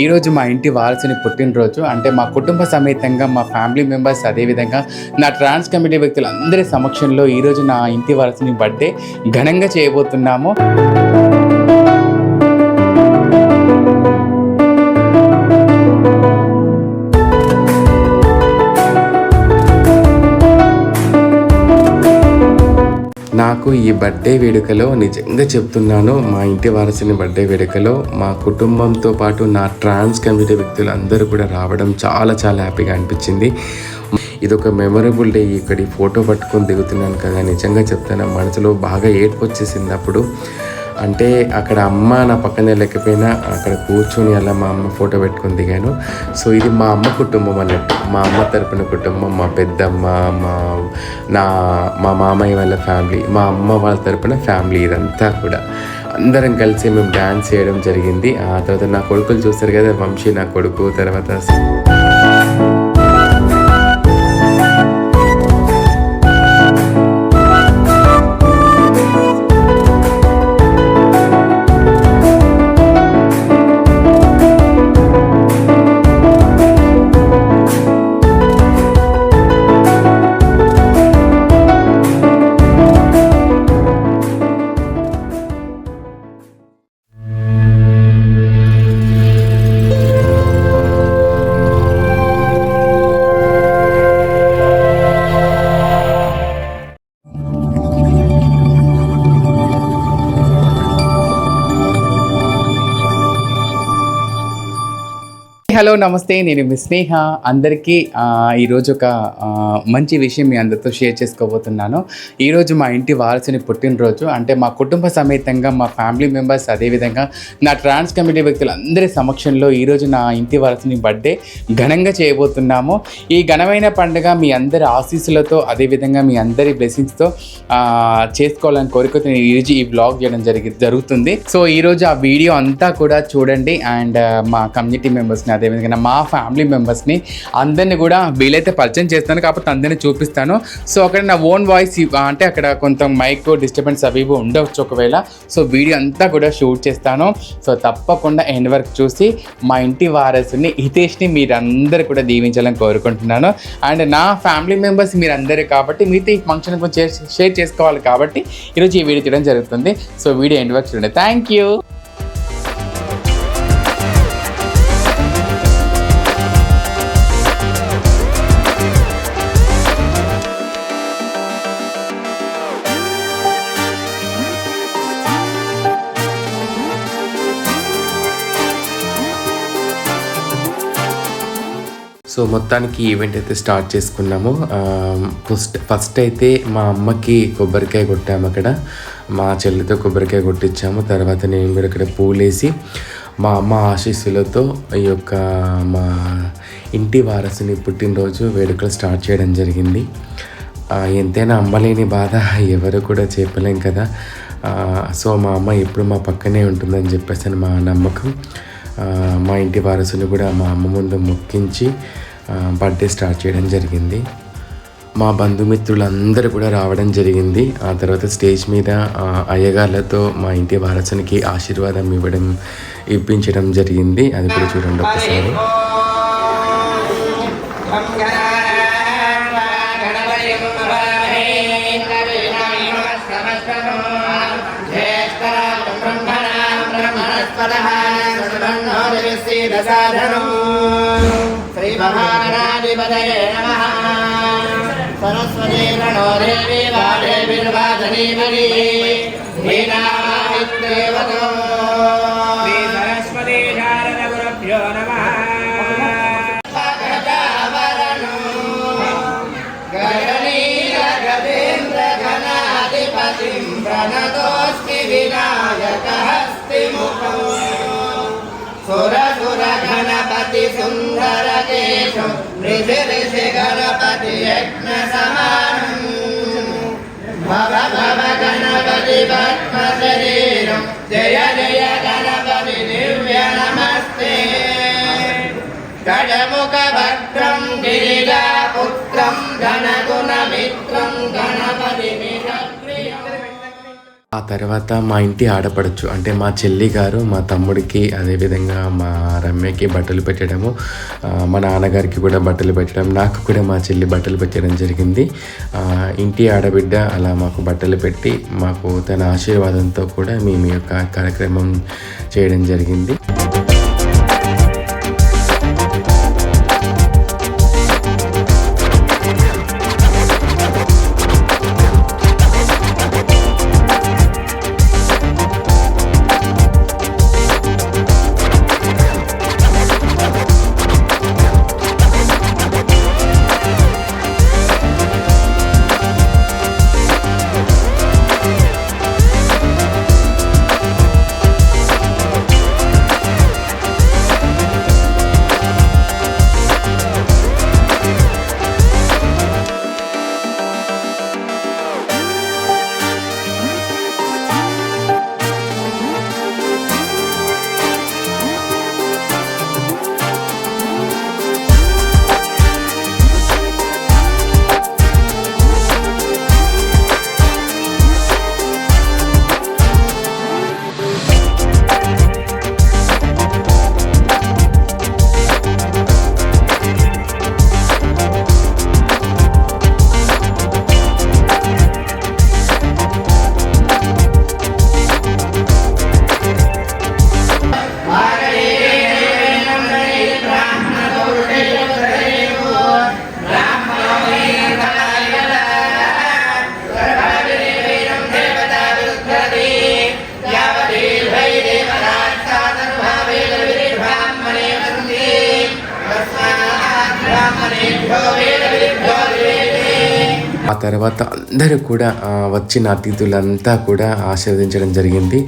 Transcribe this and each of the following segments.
ఈరోజు మా ఇంటి వారసుని పుట్టినరోజు. అంటే మా కుటుంబ సమేతంగా మా ఫ్యామిలీ మెంబర్స్ అదేవిధంగా నా ట్రాన్స్ కమిటీ వ్యక్తులందరి సమక్షంలో ఈరోజు నా ఇంటి వారసుని బర్త్డే ఘనంగా చేయబోతున్నాము. నాకు ఈ బర్త్డే వేడుకలో నిజంగా చెప్తున్నాను మా ఇంటి వారసుని బర్త్డే వేడుకలో మా కుటుంబంతో పాటు నా ట్రాన్స్ కమ్యూనిటీ వ్యక్తులు అందరూ కూడా రావడం చాలా చాలా హ్యాపీగా అనిపించింది. ఇది ఒక మెమొరబుల్ డే ఇక్కడ ఫోటో పట్టుకొని దిగుతున్నాను కదా నిజంగా చెప్తాను మనసులో బాగా ఏడ్పు వచ్చేసింది అప్పుడు. అంటే అక్కడ అమ్మ నా పక్కనే లేకపోయినా అక్కడ కూర్చొని అలా మా అమ్మ ఫోటో పెట్టుకుని దిగాను. సో ఇది మా అమ్మ కుటుంబం అన్నట్టు. మా అమ్మ తరపున కుటుంబం మా పెద్దమ్మ మా నా మా మామయ్య వాళ్ళ ఫ్యామిలీ మా అమ్మ వాళ్ళ తరపున ఫ్యామిలీ ఇదంతా కూడా. అందరం కలిసి మేము డ్యాన్స్ చేయడం జరిగింది. ఆ తర్వాత నా కొడుకులు చూస్తారు కదా వంశీ నా కొడుకు తర్వాత హలో నమస్తే. నేను మీ స్నేహ. అందరికీ ఈరోజు ఒక మంచి విషయం మీ అందరితో షేర్ చేసుకోబోతున్నాను. ఈరోజు మా ఇంటి వారసుని పుట్టినరోజు. అంటే మా కుటుంబ సమేతంగా మా ఫ్యామిలీ మెంబర్స్ అదేవిధంగా నా ట్రాన్స్ కమిటీ వ్యక్తులందరి సమక్షంలో ఈరోజు నా ఇంటి వారసుని బర్త్డే ఘనంగా చేయబోతున్నాము. ఈ ఘనమైన పండుగ మీ అందరి ఆశీస్సులతో అదేవిధంగా మీ అందరి బ్లెస్సింగ్స్తో చేసుకోవాలని కోరికతో నేను ఈరోజు ఈ బ్లాగ్ చేయడం జరిగి జరుగుతుంది. సో ఈరోజు ఆ వీడియో అంతా కూడా చూడండి. అండ్ మా కమ్యూనిటీ మెంబర్స్ని అదేవిధంగా మా ఫ్యామిలీ మెంబర్స్ని అందరిని కూడా వీలైతే పరిచయం చేస్తాను కాకపోతే అందరినీ చూపిస్తాను. సో అక్కడ నా ఓన్ వాయిస్ అంటే అక్కడ కొంత మైక్ డిస్టర్బెన్స్ అవి ఇవి ఉండవచ్చు ఒకవేళ. సో వీడియో అంతా కూడా షూట్ చేస్తాను. సో తప్పకుండా ఎండ్ వరకు చూసి మా ఇంటి వారసుని హితేష్ని మీరందరూ కూడా దీవించాలని కోరుకుంటున్నాను. అండ్ నా ఫ్యామిలీ మెంబర్స్ మీరందరూ కాబట్టి మీతో ఈ ఫంక్షన్ షేర్ చేసుకోవాలి కాబట్టి ఈరోజు ఈ వీడియో తీయడం జరుగుతుంది. సో వీడియో ఎండ్ వరకు చూడండి. థ్యాంక్ యూ సో మొత్తానికి ఈవెంట్ అయితే స్టార్ట్ చేసుకున్నాము. ఫస్ట్ ఫస్ట్ అయితే మా అమ్మకి కొబ్బరికాయ కొట్టాము అక్కడ. మా చెల్లితో కొబ్బరికాయ కొట్టించాము. తర్వాత నేను కూడా ఇక్కడ పూలేసి మా అమ్మ ఆశీస్సులతో ఈ యొక్క మా ఇంటి వారసుని పుట్టినరోజు వేడుకలు స్టార్ట్ చేయడం జరిగింది. ఎంతైనా అమ్మలేని బాధ ఎవరు కూడా చెప్పలేం కదా. సో మా అమ్మ ఎప్పుడు మా పక్కనే ఉంటుందని చెప్పేసి మా నమ్మకం. మా ఇంటి వారసుని కూడా మా అమ్మ ముందు మొక్కించి బర్త్డే స్టార్ట్ చేయడం జరిగింది. మా బంధుమిత్రులందరూ కూడా రావడం జరిగింది. ఆ తర్వాత స్టేజ్ మీద అయ్యగార్లతో మా ఇంటి వారసునికి ఆశీర్వాదం ఇవ్వడం ఇప్పించడం జరిగింది. అది కూడా చూడండి ఒకసారి. సాధనం నమః సరస్వతీ ప్రణో దేవి వాదేవిర్వాచనీమణి ధీనామిత్రేవతో శ్రీ సరస్వతీ శారద గురుభ్యో నమః గజనీలగజేంద్రగణాధిపతిం ప్రణతోస్మి వినాయకహస్తిముఖం సురసుర గణపతి సుందర కేశం ఋషి ఋషి గణపతి యజ్ఞ సమానం. భవ భవ గణపతి పద్మ శరీరం జయ జయ ఆ తర్వాత మా ఇంటి ఆడపడచ్చు అంటే మా చెల్లి గారు మా తమ్ముడికి అదేవిధంగా మా రమ్యకి బట్టలు పెట్టడము మా నాన్నగారికి కూడా బట్టలు పెట్టడం నాకు కూడా మా చెల్లి బట్టలు పెట్టడం జరిగింది. ఇంటి ఆడబిడ్డ అలా మాకు బట్టలు పెట్టి మాకు తన ఆశీర్వాదంతో కూడా మేము యొక్క కార్యక్రమం చేయడం జరిగింది. తర్వాత అందరూ కూడా వచ్చిన అతిథులంతా కూడా ఆశీర్వదించడం జరిగింది.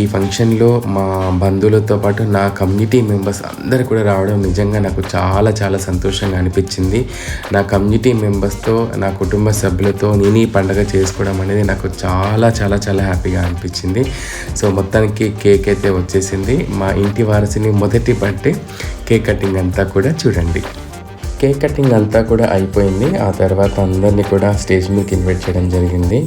ఈ ఫంక్షన్లో మా బంధువులతో పాటు నా కమ్యూనిటీ మెంబర్స్ అందరూ కూడా రావడం నిజంగా నాకు చాలా చాలా సంతోషంగా అనిపించింది. నా కమ్యూనిటీ మెంబర్స్తో నా కుటుంబ సభ్యులతో నేను ఈ పండగ చేసుకోవడం అనేది నాకు చాలా చాలా చాలా హ్యాపీగా అనిపించింది. సో మొత్తానికి కేక్ అయితే వచ్చేసింది. మా ఇంటి వారసిని మొదటి బర్త్డే కేక్ కటింగ్ అంతా కూడా చూడండి. కేక్ కటింగ్ అంతా కూడా అయిపోయింది. ఆ తర్వాత అందరినీ కూడా స్టేజ్ మీదకి ఇన్వైట్ చేయడం జరిగింది.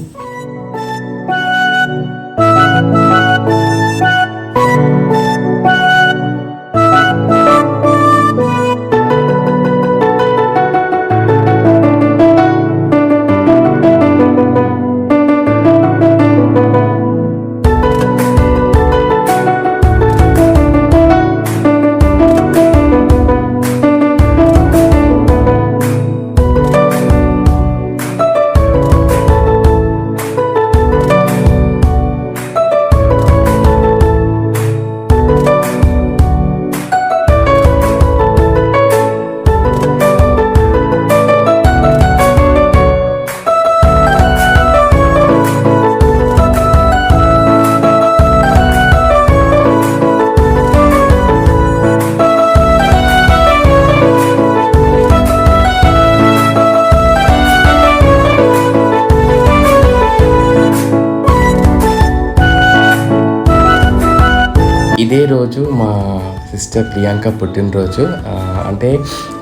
ఇదే రోజు మా సిస్టర్ ప్రియాంక పుట్టినరోజు. అంటే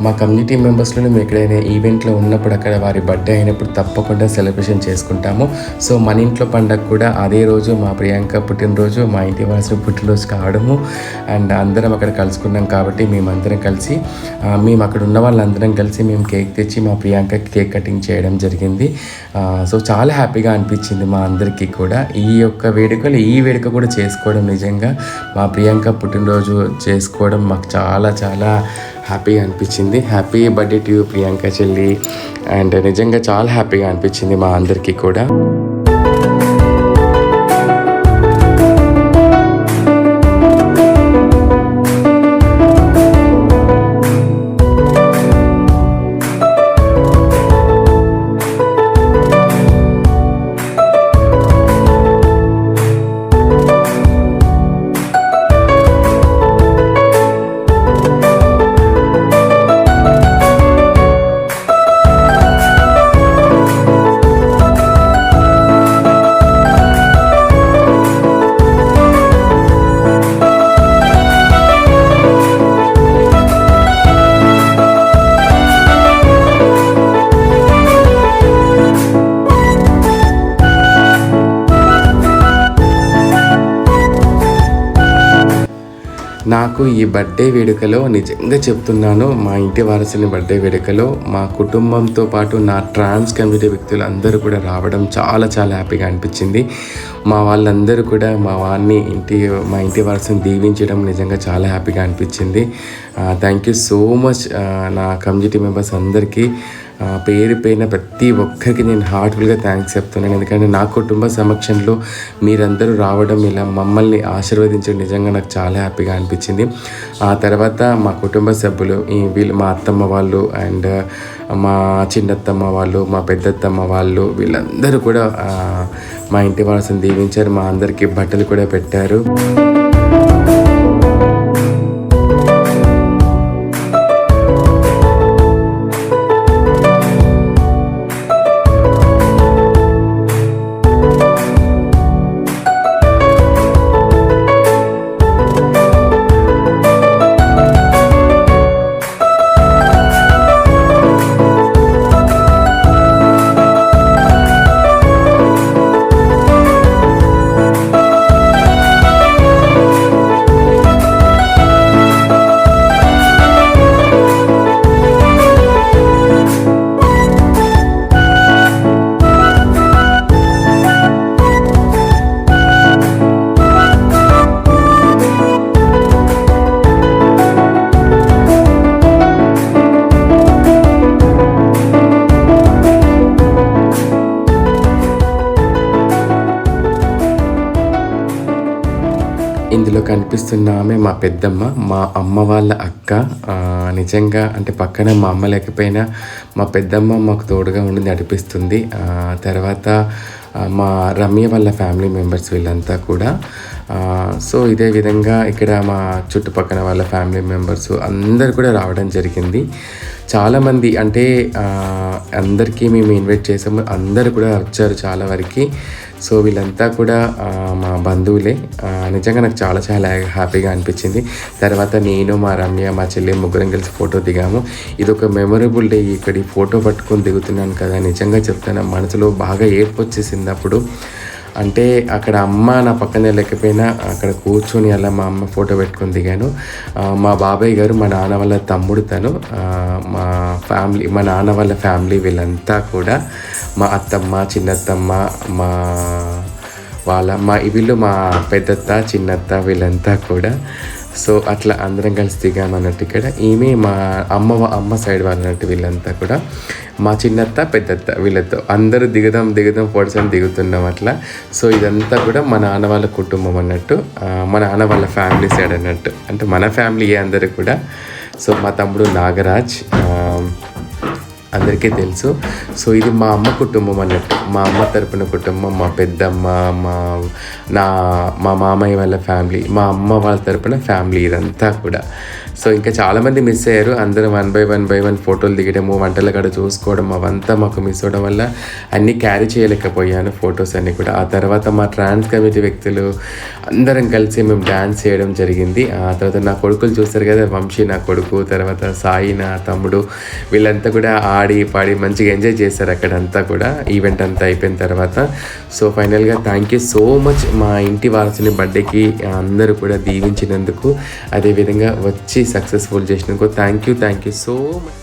మా కమ్యూనిటీ మెంబర్స్లో మేము ఎక్కడైనా ఈవెంట్లో ఉన్నప్పుడు అక్కడ వారి బర్త్డే అయినప్పుడు తప్పకుండా సెలబ్రేషన్ చేసుకుంటాము. సో మన ఇంట్లో పండగ కూడా అదే రోజు మా ప్రియాంక పుట్టినరోజు మా ఇంటి వారసుడు పుట్టినరోజు కావడము. అండ్ అందరం అక్కడ కలుసుకున్నాం కాబట్టి మేమందరం కలిసి మేము అక్కడ ఉన్న వాళ్ళందరం కలిసి మేము కేక్ తెచ్చి మా ప్రియాంకకి కేక్ కటింగ్ చేయడం జరిగింది. సో చాలా హ్యాపీగా అనిపించింది మా అందరికీ కూడా. ఈ యొక్క వేడుకలు ఈ వేడుక కూడా చేసుకోవడం నిజంగా మా ప్రియాంక పుట్టినరోజు చేసుకోవడం మాకు చాలా చాలా హ్యాపీగా అనిపించింది. హ్యాపీ బర్త్డే టు ప్రియాంక చెల్లి. అండ్ నిజంగా చాలా హ్యాపీగా అనిపించింది మా అందరికీ కూడా. నాకు ఈ బర్త్డే వేడుకలో నిజంగా చెప్తున్నాను మా ఇంటి వారసుని బర్త్డే వేడుకలో మా కుటుంబంతో పాటు నా ట్రాన్స్ కమ్యూనిటీ వ్యక్తులు అందరూ కూడా రావడం చాలా చాలా హ్యాపీగా అనిపించింది. మా వాళ్ళందరూ కూడా మా వారిని ఇంటి మా ఇంటి వారసుని దీవించడం నిజంగా చాలా హ్యాపీగా అనిపించింది. థ్యాంక్ యూ సో మచ్ నా కమ్యూనిటీ మెంబర్స్ అందరికీ. పేరు ప్రతి ఒక్కరికి నేను హార్ట్ఫుల్గా థ్యాంక్స్ చెప్తున్నాను. ఎందుకంటే నా కుటుంబ సమక్షంలో మీరందరూ రావడం ఇలా మమ్మల్ని ఆశీర్వదించడం నిజంగా నాకు చాలా హ్యాపీగా అనిపించింది. ఆ తర్వాత మా కుటుంబ సభ్యులు వీళ్ళు మా అత్తమ్మ వాళ్ళు అండ్ మా చిన్నత్తమ్మ వాళ్ళు మా పెద్దత్తమ్మ వాళ్ళు వీళ్ళందరూ కూడా మా ఇంటి వాళ్ళని దీవించారు. మా అందరికీ బట్టలు కూడా పెట్టారు. కనిపిస్తున్న ఆమె మా పెద్దమ్మ మా అమ్మ వాళ్ళ అక్క. నిజంగా అంటే పక్కన మా అమ్మ లేకపోయినా మా పెద్దమ్మ మాకు తోడుగా ఉండి నడిపిస్తుంది. తర్వాత మా రమ్య వాళ్ళ ఫ్యామిలీ మెంబర్స్ వీళ్ళంతా కూడా. సో ఇదే విధంగా ఇక్కడ మా చుట్టుపక్కల వాళ్ళ ఫ్యామిలీ మెంబర్స్ అందరు కూడా రావడం జరిగింది. చాలామంది అంటే అందరికీ మేము ఇన్వైట్ చేసాము. అందరు కూడా వచ్చారు చాలా వరకు. సో వీళ్ళంతా కూడా మా బంధువులే. నిజంగా నాకు చాలా చాలా హ్యాపీగా అనిపించింది. తర్వాత నేను మా రమ్య మా చెల్లి ముగ్గురం కలిసి ఫోటో దిగాము. ఇది ఒక మెమొరబుల్ డే ఇక్కడ ఈ ఫోటో పట్టుకొని దిగుతున్నాను కదా నిజంగా చెప్తాను. మనసులో బాగా ఏర్పొచ్చేసింది అప్పుడు. అంటే అక్కడ అమ్మ నా పక్కనే లేకపోయినా అక్కడ కూర్చొని అలా మా అమ్మ ఫోటో పెట్టుకొని దిగాను. మా బాబాయ్ గారు మా నాన్న వాళ్ళ తమ్ముడు తను మా ఫ్యామిలీ మా నాన్న వాళ్ళ ఫ్యామిలీ వీళ్ళంతా కూడా మా అత్తమ్మ చిన్నత్తమ్మ మా వాళ్ళ మా వీళ్ళు మా పెద్దత్త చిన్నత్త వీళ్ళంతా కూడా సో అట్లా అందరం కలిసి దిగామన్నట్టు ఇక్కడ. ఈమె మా అమ్మ అమ్మ సైడ్ వాళ్ళన్నట్టు వీళ్ళంతా కూడా. మా చిన్నత్త పెద్దత్త వీళ్ళతో అందరూ దిగుదాం దిగుదాం ఫోటోస్ అని దిగుతున్నాం అట్లా. సో ఇదంతా కూడా మా నాన్న వాళ్ళ కుటుంబం అన్నట్టు మా నాన్న వాళ్ళ ఫ్యామిలీ సైడ్ అన్నట్టు. అంటే మన ఫ్యామిలీయే అందరూ కూడా. సో మా తమ్ముడు నాగరాజ్ అందరికీ తెలుసు. సో ఇది మా అమ్మ కుటుంబం అన్నట్టు. మా అమ్మ తరపున కుటుంబం మా పెద్దమ్మ మా నా మా మామయ్య వాళ్ళ ఫ్యామిలీ మా అమ్మ వాళ్ళ తరపున ఫ్యామిలీ ఇదంతా కూడా. సో ఇంకా చాలామంది మిస్ అయ్యారు. అందరం one by one by one ఫోటోలు దిగడము వంటల కాడ చూసుకోవడం అవంతా మాకు మిస్ అవడం వల్ల అన్నీ క్యారీ చేయలేకపోయాను ఫొటోస్ అన్నీ కూడా. ఆ తర్వాత మా ట్రాన్స్ కమిటీ వ్యక్తులు అందరం కలిసి మేము డ్యాన్స్ చేయడం జరిగింది. ఆ తర్వాత నా కొడుకులు చూస్తారు కదా వంశీ నా కొడుకు తర్వాత సాయి నా తమ్ముడు వీళ్ళంతా కూడా ఆడి పాడి మంచిగా ఎంజాయ్ చేశారు అక్కడంతా కూడా. ఈవెంట్ అంతా అయిపోయిన తర్వాత. సో ఫైనల్గా థ్యాంక్ యూ సో మచ్ మా ఇంటి వారసుని బర్త్డేకి అందరూ కూడా దీవించినందుకు అదేవిధంగా వచ్చి సక్సెస్ఫుల్ చేసినందుకు thank you thank you so much